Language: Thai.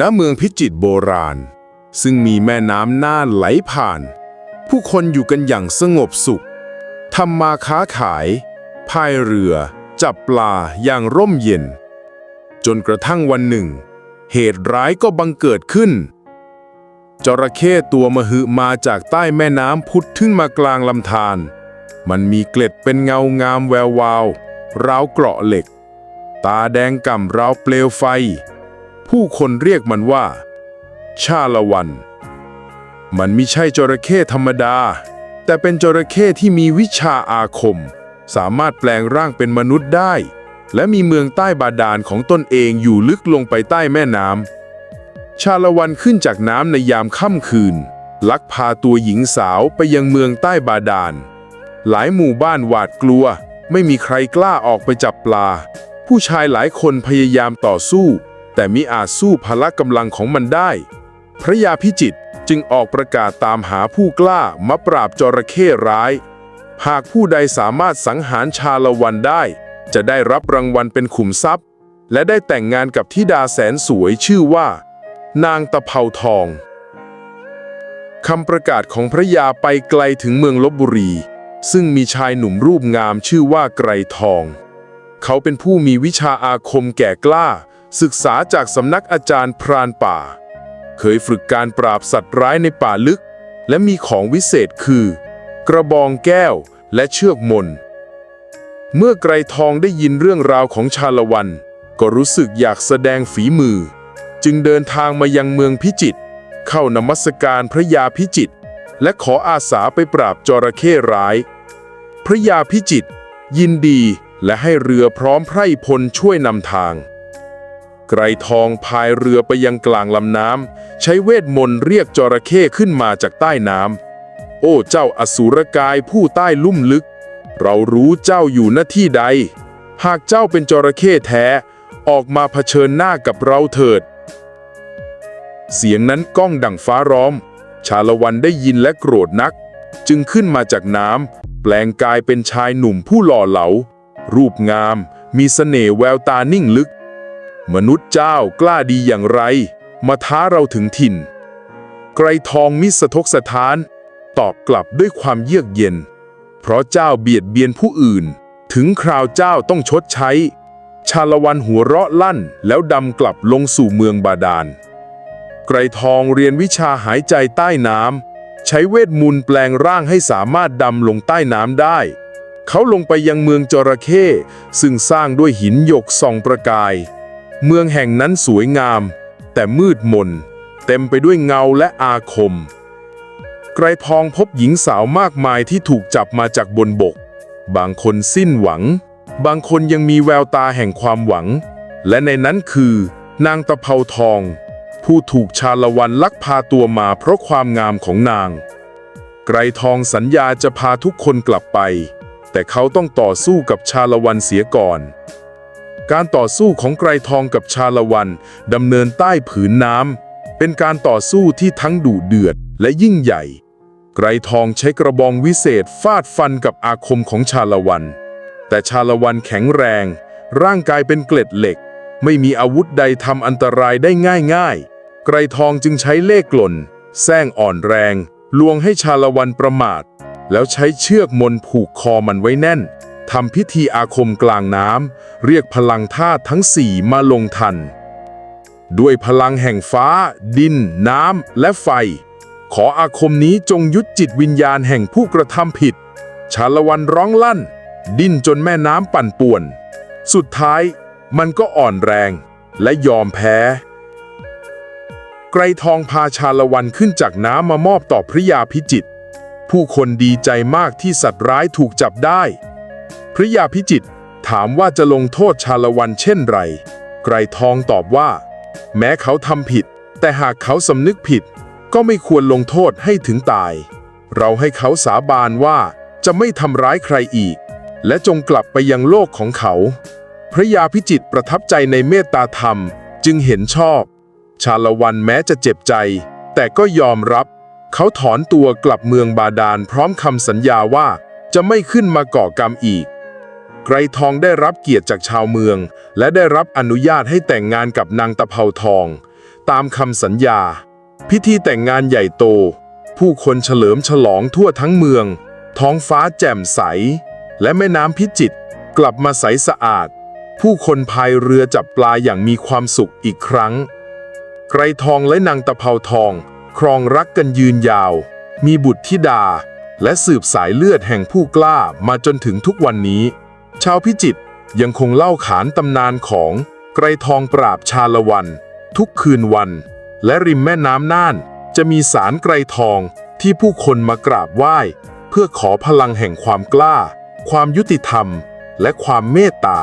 ณเมืองพิจิตรโบราณ ซึ่งมีแม่น้ำน่านไหลผ่าน ผู้คนอยู่กันอย่างสงบสุขทำมาค้าขายพายเรือ จับปลาอย่างร่มเย็น จนกระทั่งวันหนึ่ง เหตุร้ายก็บังเกิดขึ้น จระเข้ตัวมหึมาจากใต้แม่น้ำพุดขึ้นมากลางลำธารมันมีเกล็ดเป็นเงางามแวววาว ราวเกราะเหล็ก ตาแดงก่ำราวเปลวไฟ ผู้คนเรียกมันว่า ชาละวัน มันไม่ใช่จระเข้ธรรมดา แต่เป็นจระเข้ที่มีวิชาอาคม สามารถแปลงร่างเป็นมนุษย์ได้ และมีเมืองใต้บาดาลของตนเองอยู่ลึกลงไปใต้แม่น้ำชาละวันขึ้นจากน้ำในยามค่ำคืน ลักพาตัวหญิงสาวไปยังเมืองใต้บาดาลหลายหมู่บ้านหวาดกลัว ไม่มีใครกล้าออกไปจับปลา ผู้ชายหลายคนพยายามต่อสู้ แต่มิอาจสู้พละกำลังของมันได้ พระยาพิจิตรจึงออกประกาศตามหาผู้กล้ามาปราบจระเข้ร้าย หากผู้ใดสามารถสังหารชาละวันได้ จะได้รับรางวัลเป็นขุมทรัพย์ และได้แต่งงานกับธิดาแสนสวยชื่อว่า นางตะเภาทองคำประกาศของพระยาไปไกลถึงเมืองลบบุรี ซึ่งมีชายหนุ่มรูปงามชื่อว่าไกรทอง เขาเป็นผู้มีวิชาอาคมแก่กล้า ศึกษาจากสำนักอาจารย์พรานป่า เคยฝึกการปราบสัตว์ร้ายในป่าลึก และมีของวิเศษคือ กระบองแก้วและเชือกมน เมื่อไกรทองได้ยินเรื่องราวของชาละวัน ก็รู้สึกอยากแสดงฝีมือ จึงเดินทางมายังเมืองพิจิตรเข้านมัสการพระยาพิจิตรและขออาสาไปปราบจระเข้ร้าย พระยาพิจิตรยินดีและให้เรือพร้อมไพร่พลช่วยนำทาง ไกรทองพายเรือไปยังกลางลำน้ำใช้เวทมนต์เรียกจระเข้ขึ้นมาจากใต้น้ำโอ้เจ้าอสูรกายผู้ใต้ลุ่มลึก เรารู้เจ้าอยู่หน้าที่ใด หากเจ้าเป็นจระเข้แท้ ออกมาเผชิญหน้ากับเราเถิด เสียงนั้นก้องดังฟ้าร้อง ชาละวันได้ยินและโกรธนัก จึงขึ้นมาจากน้ำแปลงกายเป็นชายหนุ่มผู้หล่อเหลา รูปงาม มีเสน่ห์แววตานิ่งลึก มนุษย์เจ้ากล้าดีอย่างไร มาท้าเราถึงถิ่น ไกรทองมิสะทกสถาน ตอบกลับด้วยความเยือกเย็น เพราะเจ้าเบียดเบียนผู้อื่น ถึงคราวเจ้าต้องชดใช้ ชาละวันหัวเราะลั่นแล้วดำกลับลงสู่เมืองบาดาล ไกรทองเรียนวิชาหายใจใต้น้ำใช้เวทมนต์แปลงร่างให้สามารถดำลงใต้น้ำได้เขาลงไปยังเมืองจระเข้ซึ่งสร้างด้วยหินหยกส่องประกาย เมืองแห่งนั้นสวยงาม แต่มืดมน เต็มไปด้วยเงาและอาคม ไกรทองพบหญิงสาวมากมายที่ถูกจับมาจากบนบก บางคนสิ้นหวัง บางคนยังมีแววตาแห่งความหวัง และในนั้นคือ นางตะเภาทอง ผู้ถูกชาละวันลักพาตัวมาเพราะความงามของนาง ไกรทองสัญญาจะพาทุกคนกลับไป แต่เขาต้องต่อสู้กับชาละวันเสียก่อน การต่อสู้ของไกรทองกับชาละวันดำเนินใต้ผืนน้ำเป็นการต่อสู้ที่ทั้งดุเดือดและยิ่งใหญ่ ไกรทองใช้กระบองวิเศษฟาดฟันกับอาคมของชาละวัน แต่ชาละวันแข็งแรง ร่างกายเป็นเกล็ดเหล็ก ไม่มีอาวุธใดทำอันตรายได้ง่ายๆ ไกรทองจึงใช้เล่กลนแซงอ่อนแรง ลวงให้ชาละวันประมาท แล้วใช้เชือกมนผูกคอมันไว้แน่น ทำพิธีอาคมกลางน้ำเรียกพลังธาตุทั้งสี่มาลงทัน ด้วยพลังแห่งฟ้า ดิน น้ำ และไฟ ขออาคมนี้จงยุดจิตวิญญาณแห่งผู้กระทำผิด ชาละวันร้องลั่น ดิ้นจนแม่น้ำปั่นป่วน สุดท้ายมันก็อ่อนแรงและยอมแพ้ ไกรทองพาชาละวันขึ้นจากน้ำมามอบต่อพระยาพิจิตรผู้คนดีใจมากที่สัตว์ร้ายถูกจับได้ พระยาพิจิตรถามว่าจะลงโทษชาละวันเช่นไร ไกรทองตอบว่า แม้เขาทำผิด แต่หากเขาสำนึกผิด ก็ไม่ควรลงโทษให้ถึงตาย เราให้เขาสาบานว่าจะไม่ทำร้ายใครอีก และจงกลับไปยังโลกของเขา พระยาพิจิตรประทับใจในเมตตาธรรมจึงเห็นชอบ ชาละวันแม้จะเจ็บใจ แต่ก็ยอมรับ เขาถอนตัวกลับเมืองบาดาลพร้อมคำสัญญาว่าจะไม่ขึ้นมาก่อกรรมอีก ไกรทองได้รับเกียรติจากชาวเมือง และได้รับอนุญาตให้แต่งงานกับนางตะเภาทอง ตามคำสัญญา พิธีแต่งงานใหญ่โต ผู้คนเฉลิมฉลองทั่วทั้งเมือง ท้องฟ้าแจ่มใส และแม่น้ำพิจิตรกลับมาใสสะอาด ผู้คนพายเรือจับปลาอย่างมีความสุขอีกครั้ง ไกรทองและนางตะเภาทอง ครองรักกันยืนยาว มีบุตรธิดา และสืบสายเลือดแห่งผู้กล้ามาจนถึงทุกวันนี้ ชาวพิจิตรยังคงเล่าขานตำนานของไกรทองปราบชาละวัน ทุกคืนวัน และริมแม่น้ำน่าน จะมีสารไกรทองที่ผู้คนมากราบไหว้ เพื่อขอพลังแห่งความกล้า ความยุติธรรม และความเมตตา